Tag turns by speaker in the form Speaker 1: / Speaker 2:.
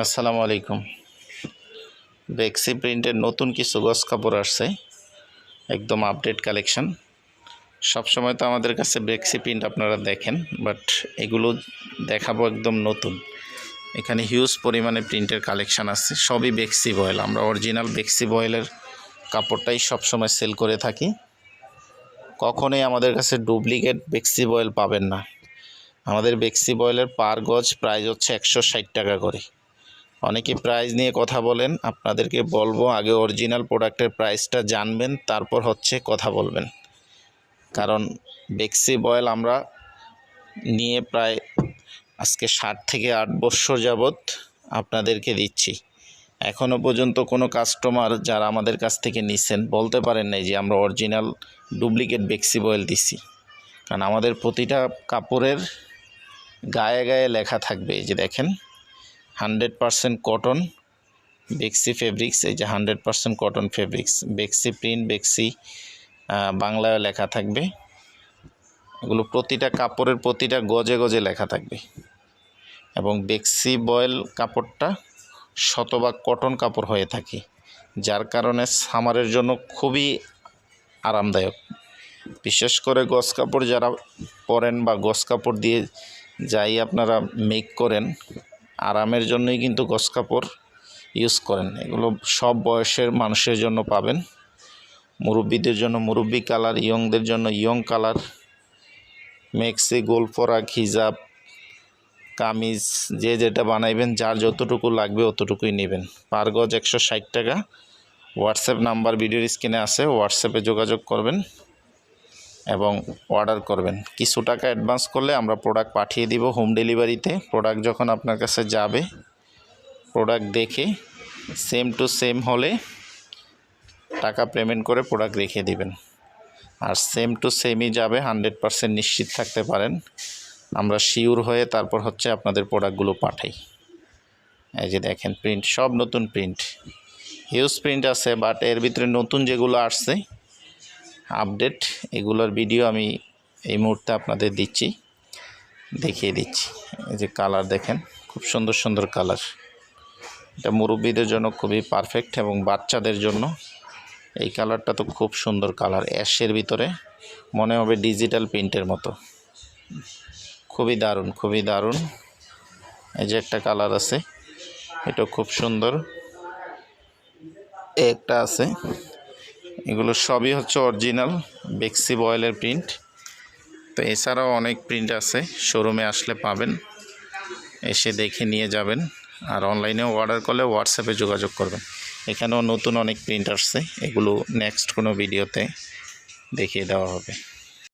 Speaker 1: আসসালামু আলাইকুম। বেক্সি প্রিন্টের নতুন কিছু গস কাপড় আসছে। একদম আপডেট কালেকশন সবসময় তো আমাদের কাছে বেক্সি প্রিন্ট আপনারা দেখেন বাট এগুলো দেখাবো একদম নতুন। এখানে হিউজ পরিমাণে প্রিন্টের কালেকশন আছে। সবই বেক্সি বয়েল। আমরা অরিজিনাল বেক্সি বয়েলের কাপড়টাই সবসময় সেল করে থাকি। কখনোই আমাদের কাছে ডুপ্লিকেট বেক্সি বয়েল পাবেন না। আমাদের বেক্সি বয়েলের পার গজ প্রাইস হচ্ছে একশো ষাট টাকা করে। অনেকে প্রাইস নিয়ে কথা বলেন, আপনাদেরকে বলব আগে অরিজিনাল প্রোডাক্টের প্রাইসটা জানবেন, তারপর হচ্ছে কথা বলবেন। কারণ বেক্সি বয়েল আমরা নিয়ে প্রায় আজকে ষাট থেকে আট বছর যাবৎ আপনাদেরকে দিচ্ছি। এখনও পর্যন্ত কোনো কাস্টমার যারা আমাদের কাছ থেকে নিছেন, বলতে পারেন নাই যে আমরা অরিজিনাল ডুপ্লিকেট বেক্সি বয়েল দিছি। কারণ আমাদের প্রতিটা কাপড়ের গায়ে গায়ে লেখা থাকবে যে দেখেন। হান্ড্রেড পারসেন্ট কটন, বেক্সি ফেব্রিক্স, এই যে hundred percent cotton fabrics, বেক্সি print, বেক্সি বাংলায় লেখা থাকবে। এগুলো প্রতিটা কাপড়ের প্রতিটা গজে গজে লেখা থাকবে। এবং বেক্সি বয়েল কাপড়টা শতভাগ কটন কাপড় হয়ে থাকে, যার কারণে সামারের জন্য খুবই আরামদায়ক। বিশেষ করে গস কাপড় যারা পরেন বা গস কাপড় দিয়ে যাই আপনারা মেক করেন আরামের জন্যই কিন্তু গস কাপড় ইউজ করেন। এগুলো সব বয়সের মানুষের জন্য পাবেন। মুরব্বীদের জন্য, মুরব্বি কালার, ইয়ংদের জন্য, ইয়ং কালার, মেক্সি গোলফরাক হিজাব, কামিজ, যে যেটা বানাইবেন, যার যতটুকু লাগবে অতটুকুই নেবেন। পার গজ একশো ষাট টাকা। হোয়াটসঅ্যাপ নাম্বার ভিডিওর স্ক্রিনে আছে, হোয়াটসঅ্যাপে যোগাযোগ করবেন। এবং অর্ডার করবেন। কিছু টাকা অ্যাডভান্স করলে আমরা প্রোডাক্ট পাঠিয়ে দিব হোম ডেলিভারিতে প্রোডাক্ট যখন আপনার কাছে যাবে প্রোডাক্ট দেখে সেম টু সেম হলে টাকা পেমেন্ট করে প্রোডাক্ট রেখে দিবেন। আর সেম টু সেমই যাবে হান্ড্রেড পারসেন্ট নিশ্চিত থাকতে পারেন। আমরা শিওর হয়ে তারপর হচ্ছে আপনাদের প্রোডাক্টগুলো পাঠাই। এই যে দেখেন প্রিন্ট সব নতুন প্রিন্ট হিউজ প্রিন্ট আছে বাট এর ভিতরে নতুন যেগুলো আসছে আপডেট, এগুলোর ভিডিও আমি এই মুহূর্তে আপনাদের দিচ্ছি, দেখিয়ে দিচ্ছি। এই যে কালার দেখেন, খুব সুন্দর সুন্দর কালার এটা মুরব্বীদের জন্য খুবই পারফেক্ট এবং বাচ্চাদের জন্য। এই কালারটা তো খুব সুন্দর কালার অ্যাশের ভিতরে মনে হবে ডিজিটাল প্রিন্টের মতো। খুবই দারুণ খুবই দারুণ। এই যে একটা কালার আছে এটা খুব সুন্দর। একটা আছে। এগুলো সবই হচ্ছে অরিজিনাল বেক্সি বয়েলের প্রিন্ট তো এছাড়াও অনেক প্রিন্ট আছে শোরুমে আসলে পাবেন, এসে দেখে নিয়ে যাবেন। আর অনলাইনেও অর্ডার করলে হোয়াটসঅ্যাপে যোগাযোগ করবেন। এখানেও নতুন অনেক প্রিন্ট আসছে, এগুলো নেক্সট কোনো ভিডিওতে দেখিয়ে দেওয়া হবে।